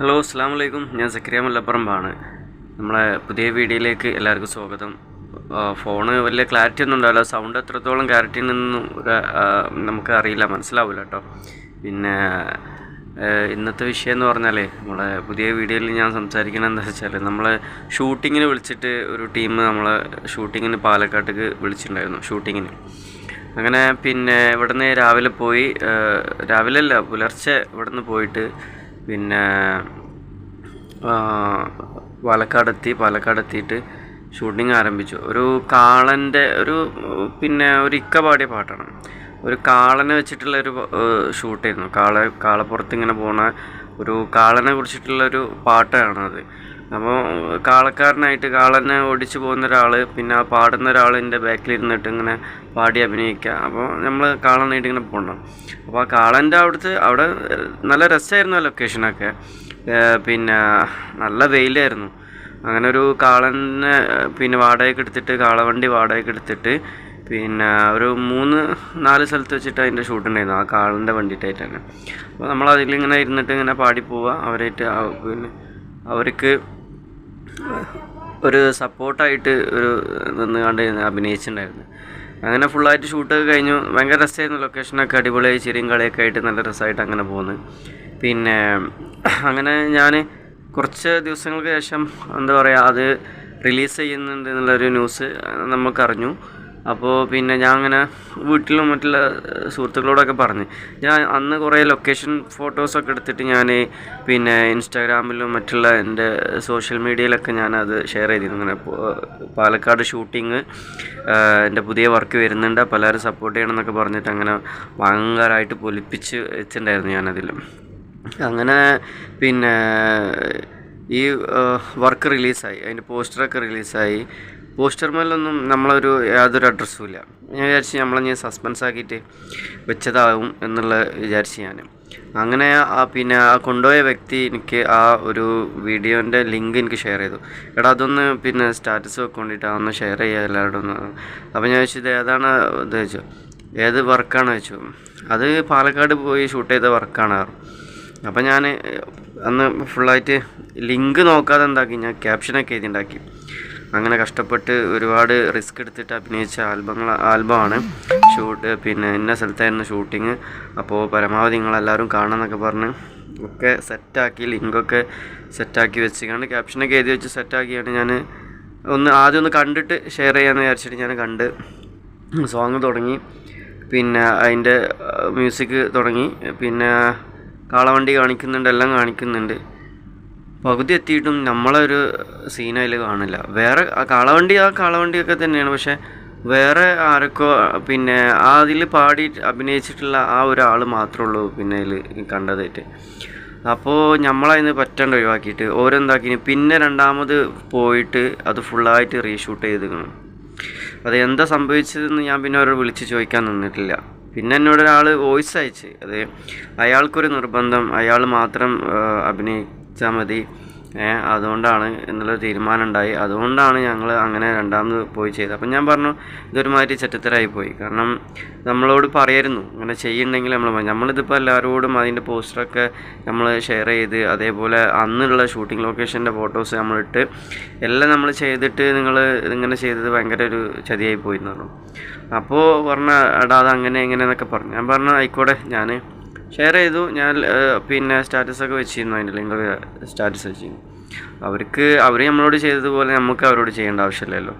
Hello അസ്സാം വലൈക്കും ഞാൻ സക്രിയ മുല്ലപ്പറമ്പാണ് നമ്മളെ പുതിയ വീഡിയോയിലേക്ക് എല്ലാവർക്കും സ്വാഗതം. ഫോണ് വലിയ ക്ലാരിറ്റി ഒന്നും ഉണ്ടാവില്ല. സൗണ്ട് എത്രത്തോളം ക്ലാരിറ്റി നിന്നും നമുക്ക് അറിയില്ല. മനസ്സിലാവില്ല കേട്ടോ പിന്നെ ഇന്നത്തെ വിഷയം എന്ന് പറഞ്ഞാൽ നമ്മളെ പുതിയ വീഡിയോയിൽ ഞാൻ സംസാരിക്കുന്നത് എന്താ വെച്ചാൽ നമ്മളെ ഷൂട്ടിങ്ങിന് വിളിച്ചിട്ട് ഒരു ടീം നമ്മളെ ഷൂട്ടിങ്ങിന് പാലക്കാട്ടേക്ക് വിളിച്ചിട്ടുണ്ടായിരുന്നു ഷൂട്ടിങ്ങിന്. അങ്ങനെ പിന്നെ ഇവിടുന്ന് രാവിലെ പോയി രാവിലെ അല്ല പുലർച്ചെ ഇവിടുന്ന് പോയിട്ട് പിന്നെ വലക്കടത്തി പാലക്കാടെത്തി പാലക്കാടെത്തിയിട്ട് ഷൂട്ടിംഗ് ആരംഭിച്ചു. ഒരു കാളന്റെ ഒരു പിന്നെ ഒരു ഇക്ക പാടിയ പാട്ടാണ്. ഒരു കാളനെ വെച്ചിട്ടുള്ള ഒരു ഷൂട്ടായിരുന്നു കാള കാളപ്പുറത്ത് ഇങ്ങനെ പോണ ഒരു കാളനെ കുറിച്ചിട്ടുള്ള ഒരു പാട്ടാണത്. അപ്പോൾ കാളക്കാരനായിട്ട് കാളനെ ഓടിച്ചു പോകുന്ന ഒരാൾ പിന്നെ ആ പാടുന്ന ഒരാളിന്റെ ബാക്കിലിരുന്നിട്ട് ഇങ്ങനെ പാടി അഭിനയിക്കുക അപ്പോൾ നമ്മൾ കാളനായിട്ട് ഇങ്ങനെ പോകണം അപ്പോൾ ആ കാളന്റെ അവിടുത്തെ അവിടെ നല്ല രസമായിരുന്നു ആ ലൊക്കേഷനൊക്കെ. പിന്നെ നല്ല വെയിലായിരുന്നു. അങ്ങനെ ഒരു കാളനെ പിന്നെ വാടകയ്ക്ക് എടുത്തിട്ട് കാളവണ്ടി വാടകയ്ക്ക് എടുത്തിട്ട് പിന്നെ ഒരു മൂന്ന് നാല് സ്ഥലത്ത് വെച്ചിട്ട് അതിന്റെ ഷൂട്ട് ഉണ്ടായിരുന്നു ആ കാളിന്റെ വണ്ടിയിട്ടായിട്ട് തന്നെ അപ്പോൾ നമ്മൾ അതിലിങ്ങനെ ഇരുന്നിട്ട് ഇങ്ങനെ പാടി പോവുക അവരായിട്ട് പിന്നെ അവർക്ക് ഒരു സപ്പോർട്ടായിട്ട് ഒരു നിന്ന് കണ്ട് അഭിനയിച്ചിട്ടുണ്ടായിരുന്നു. അങ്ങനെ ഫുള്ളായിട്ട് ഷൂട്ടൊക്കെ കഴിഞ്ഞു. ഭയങ്കര രസമായിരുന്നു ലൊക്കേഷനൊക്കെ അടിപൊളിയായി ചിരിയും കളിയൊക്കെ ആയിട്ട് നല്ല രസമായിട്ട് അങ്ങനെ പോകുന്നു പിന്നെ അങ്ങനെ ഞാൻ കുറച്ച് ദിവസങ്ങൾക്ക് ശേഷം എന്താ പറയുക അത് റിലീസ് ചെയ്യുന്നുണ്ട് എന്നുള്ളൊരു ന്യൂസ് നമുക്കറിഞ്ഞു. അപ്പോൾ പിന്നെ ഞാൻ അങ്ങനെ വീട്ടിലും മറ്റുള്ള സുഹൃത്തുക്കളോടൊക്കെ പറഞ്ഞ്. ഞാൻ അന്ന് കുറേ ലൊക്കേഷൻ ഫോട്ടോസൊക്കെ എടുത്തിട്ട് ഞാൻ പിന്നെ ഇൻസ്റ്റാഗ്രാമിലും മറ്റുള്ള എന്റെ സോഷ്യൽ മീഡിയയിലൊക്കെ ഞാനത് ഷെയർ ചെയ്തിരുന്നു. അങ്ങനെ പാലക്കാട് ഷൂട്ടിങ് എന്റെ പുതിയ വർക്ക് വരുന്നുണ്ട്. എല്ലാവരും സപ്പോർട്ട് ചെയ്യണം എന്നൊക്കെ പറഞ്ഞിട്ട് അങ്ങനെ ഭയങ്കരമായിട്ട് പൊലിപ്പിച്ച് വെച്ചിട്ടുണ്ടായിരുന്നു ഞാനതിൽ അങ്ങനെ പിന്നെ ഈ വർക്ക് റിലീസായി അതിന്റെ പോസ്റ്ററൊക്കെ റിലീസായി പോസ്റ്റർ മേലൊന്നും നമ്മളൊരു യാതൊരു അഡ്രസ്സും ഇല്ല. ഞാൻ വിചാരിച്ച് നമ്മളെ സസ്പെൻസ് ആക്കിയിട്ട് വെച്ചതാവും എന്നുള്ള വിചാരിച്ച് ഞാൻ അങ്ങനെ ആ പിന്നെ ആ കൊണ്ടുപോയ വ്യക്തി എനിക്ക് ആ ഒരു വീഡിയോന്റെ ലിങ്ക് എനിക്ക് ഷെയർ ചെയ്തു. എടാ അതൊന്ന് പിന്നെ സ്റ്റാറ്റസ് വെക്കൊണ്ടിട്ട് അതൊന്ന് ഷെയർ ചെയ്യുക എല്ലാവരോടും ഒന്ന്. അപ്പോൾ ഞാൻ ചോദിച്ചത് ഏതാണ്? ഇത് വെച്ചു ഏത് വർക്കാണ് വെച്ചു അത് പാലക്കാട് പോയി ഷൂട്ട് ചെയ്ത വർക്കാണ് അപ്പോൾ ഞാൻ അന്ന് ഫുള്ളായിട്ട് ലിങ്ക് നോക്കാതെ എന്താക്കി? ഞാൻ ക്യാപ്ഷനൊക്കെ എഴുതിണ്ടാക്കി. അങ്ങനെ കഷ്ടപ്പെട്ട് ഒരുപാട് റിസ്ക് എടുത്തിട്ട് അഭിനയിച്ച ആൽബങ്ങൾ ആൽബമാണ് ഷൂട്ട് പിന്നെ ഇന്ന സ്ഥലത്തായിരുന്നു ഷൂട്ടിങ്. അപ്പോൾ പരമാവധി നിങ്ങളെല്ലാവരും കാണാമെന്നൊക്കെ പറഞ്ഞ് ഒക്കെ സെറ്റാക്കി ലിങ്കൊക്കെ സെറ്റാക്കി വെച്ചുകൊണ്ട് ക്യാപ്ഷനൊക്കെ എഴുതി വെച്ച് സെറ്റാക്കിയാണ് ഞാൻ ഒന്ന് ആദ്യം ഒന്ന് കണ്ടിട്ട് ഷെയർ ചെയ്യാമെന്ന് വിചാരിച്ചിട്ട് ഞാൻ കണ്ട് സോങ് തുടങ്ങി. പിന്നെ അതിന്റെ മ്യൂസിക് തുടങ്ങി. പിന്നെ കാളവണ്ടി കാണിക്കുന്നുണ്ട് എല്ലാം കാണിക്കുന്നുണ്ട്. പകുതി എത്തിയിട്ടും നമ്മളൊരു സീൻ അതിൽ കാണില്ല. വേറെ കാളവണ്ടി ആ കാളവണ്ടിയൊക്കെ തന്നെയാണ്. പക്ഷെ വേറെ ആരൊക്കെ പിന്നെ ആ അതിൽ പാടി അഭിനയിച്ചിട്ടുള്ള ആ ഒരാൾ മാത്രമേ ഉള്ളൂ പിന്നെ അതിൽ കണ്ടതായിട്ട്. അപ്പോൾ നമ്മളതിന് പറ്റാണ്ട് ഒഴിവാക്കിയിട്ട് ഓരോന്താക്കി പിന്നെ രണ്ടാമത് പോയിട്ട് അത് ഫുള്ളായിട്ട് റീഷൂട്ട് ചെയ്തിരിക്കണം അത് എന്താ സംഭവിച്ചതെന്ന് ഞാൻ പിന്നെ അവരോട് വിളിച്ച് ചോദിക്കാൻ നിന്നിട്ടില്ല. പിന്നെ എന്നോട് ഒരാൾ വോയിസ് അയച്ച്. അത് അയാൾക്കൊരു നിർബന്ധം. അയാൾ മാത്രം ആ, അഭിനയിച്ചാൽ മതി. അതുകൊണ്ടാണ് എന്നുള്ളൊരു തീരുമാനം ഉണ്ടായി അതുകൊണ്ടാണ് ഞങ്ങൾ അങ്ങനെ രണ്ടാമത് പോയി ചെയ്തത്. അപ്പം ഞാൻ പറഞ്ഞു ഇതൊരുമാതിരി ചെറ്റത്തരായി പോയി കാരണം നമ്മളോട് പറയായിരുന്നു അങ്ങനെ ചെയ്യുന്നുണ്ടെങ്കിൽ നമ്മൾ നമ്മളിതിപ്പോൾ എല്ലാവരോടും അതിന്റെ പോസ്റ്ററൊക്കെ നമ്മൾ ഷെയർ ചെയ്ത് അതേപോലെ അന്നുള്ള ഷൂട്ടിംഗ് ലൊക്കേഷന്റെ ഫോട്ടോസ് നമ്മളിട്ട് എല്ലാം നമ്മൾ ചെയ്തിട്ട് നിങ്ങൾ ഇങ്ങനെ ചെയ്തത് ഭയങ്കര ഒരു ചതിയായി പോയി എന്ന് പറഞ്ഞു. അപ്പോൾ പറഞ്ഞ എടാ അത് അങ്ങനെ എങ്ങനെയെന്നൊക്കെ പറഞ്ഞു. ഞാൻ പറഞ്ഞു ആയിക്കോട്ടെ ഞാൻ ഷെയർ ചെയ്തു. ഞാൻ പിന്നെ സ്റ്റാറ്റസൊക്കെ വെച്ചിരുന്നു. അതിന്റെ ലിങ്ക് സ്റ്റാറ്റസ് വെച്ചിരുന്നു. അവർക്ക് അവർ നമ്മളോട് ചെയ്തതുപോലെ നമുക്ക് അവരോട് ചെയ്യേണ്ട ആവശ്യമില്ലല്ലോ.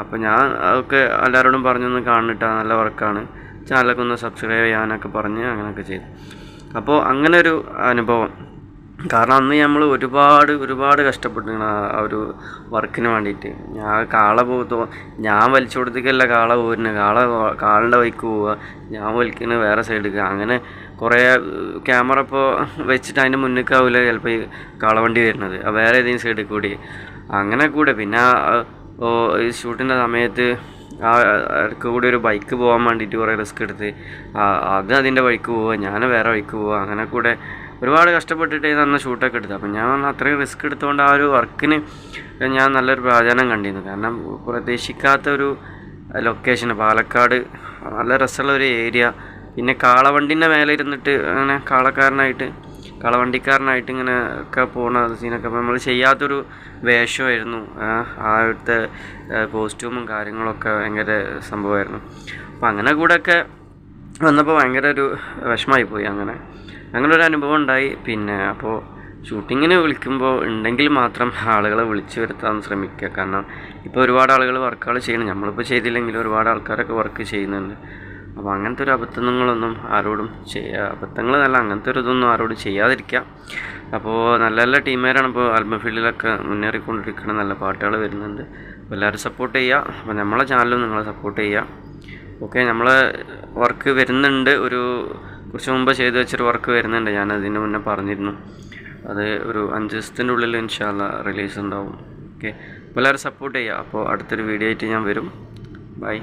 അപ്പോൾ ഞാൻ അതൊക്കെ എല്ലാവരോടും പറഞ്ഞൊന്ന് കാണിട്ടാ നല്ല വർക്കാണ്. ചാനലൊക്കെ ഒന്ന് സബ്സ്ക്രൈബ് ചെയ്യാനൊക്കെ പറഞ്ഞ് അങ്ങനെയൊക്കെ ചെയ്തു. അപ്പോൾ അങ്ങനെ ഒരു അനുഭവം. കാരണം അന്ന് നമ്മൾ ഒരുപാട് ഒരുപാട് കഷ്ടപ്പെട്ടിരുന്നു ആ ഒരു വർക്കിന് വേണ്ടിയിട്ട്. ഞാൻ കാള പോകത്തോ ഞാൻ വലിച്ചു കൊടുത്തേക്കല്ല കാള പോരുന്നത് കാള കാളിന്റെ വൈക്ക് പോവുക ഞാൻ വലിക്കുന്നത് വേറെ സൈഡിലേക്ക് അങ്ങനെ കുറേ ക്യാമറ ഇപ്പോൾ വെച്ചിട്ട് അതിന്റെ മുന്നിലേക്കാവില്ല ചിലപ്പോൾ ഈ കാളവണ്ടി വരുന്നത്. വേറെ ഏതെങ്കിലും സൈഡിൽ കൂടി. അങ്ങനെ കൂടെ. പിന്നെ ഈ ഷൂട്ടിന്റെ സമയത്ത് ആ ഇടയ്ക്ക് കൂടി ഒരു ബൈക്ക് പോകാൻ വേണ്ടിയിട്ട് കുറേ റിസ്ക് എടുത്ത്. അത് അതിന്റെ വഴിക്ക് പോവുക ഞാൻ വേറെ വഴിക്ക് പോവുക അങ്ങനെ കൂടെ ഒരുപാട് കഷ്ടപ്പെട്ടിട്ട് അന്ന് ഷൂട്ടൊക്കെ എടുത്തത്. അപ്പം ഞാൻ അത്രയും റിസ്ക് എടുത്തുകൊണ്ട് ആ ഒരു വർക്കിന് ഞാൻ നല്ലൊരു പ്രാധാന്യം കണ്ടിരുന്നു. കാരണം പ്രതീക്ഷിക്കാത്ത ഒരു ലൊക്കേഷൻ പാലക്കാട് നല്ല രസമുള്ള ഒരു ഏരിയ പിന്നെ കാളവണ്ടിന്റെ മേലെ ഇരുന്നിട്ട് അങ്ങനെ കാളക്കാരനായിട്ട് കളവണ്ടിക്കാരനായിട്ട് ഇങ്ങനെ ഒക്കെ പോണ സീനൊക്കെ നമ്മൾ ചെയ്യാത്തൊരു വേഷമായിരുന്നു. ആദ്യത്തെ കോസ്റ്റ്യൂമും കാര്യങ്ങളൊക്കെ ഭയങ്കര സംഭവമായിരുന്നു. അപ്പോൾ അങ്ങനെ കൂടെയൊക്കെ വന്നപ്പോൾ ഭയങ്കര ഒരു വിഷമമായി പോയി അങ്ങനെ. അങ്ങനെ ഒരു അനുഭവം ഉണ്ടായി. പിന്നെ അപ്പോൾ ഷൂട്ടിങ്ങിന് വിളിക്കുമ്പോൾ ഉണ്ടെങ്കിൽ മാത്രം ആളുകളെ വിളിച്ചു വരുത്താൻ ശ്രമിക്കുക. കാരണം ഇപ്പോൾ ഒരുപാട് ആളുകൾ വർക്കുകൾ ചെയ്യണം നമ്മളിപ്പോൾ ചെയ്തില്ലെങ്കിൽ ഒരുപാട് ആൾക്കാരൊക്കെ വർക്ക് ചെയ്യുന്നുണ്ട്. അപ്പോൾ അങ്ങനത്തെ ഒരു അബദ്ധങ്ങളൊന്നും ആരോടും ചെയ്യുക അബദ്ധങ്ങൾ നല്ല അങ്ങനത്തെ ഒരു ഇതൊന്നും ആരോടും ചെയ്യാതിരിക്കുക. അപ്പോൾ നല്ല നല്ല ടീമുകാരാണ് ഇപ്പോൾ ആൽബം ഫീൽഡിലൊക്കെ മുന്നേറിക്കൊണ്ടിരിക്കുന്ന നല്ല പാട്ടുകൾ വരുന്നുണ്ട്. അപ്പോൾ എല്ലാവരും സപ്പോർട്ട് ചെയ്യുക. അപ്പോൾ നമ്മളെ ചാനലും നിങ്ങളെ സപ്പോർട്ട് ചെയ്യുക. ഓക്കെ നമ്മളെ വർക്ക് വരുന്നുണ്ട്. ഒരു കുറച്ച് മുമ്പ് ചെയ്ത് വെച്ചൊരു വർക്ക് വരുന്നുണ്ട്. ഞാൻ അതിന് മുന്നേ പറഞ്ഞിരുന്നു. അത് ഒരു അഞ്ച് ദിവസത്തിന്റെ ഉള്ളിൽ ഇൻഷാല്ല റിലീസ് ഉണ്ടാവും. ഓക്കെ എല്ലാവരും സപ്പോർട്ട് ചെയ്യുക. അപ്പോൾ അടുത്തൊരു വീഡിയോ ആയിട്ട് ഞാൻ വരും. ബൈ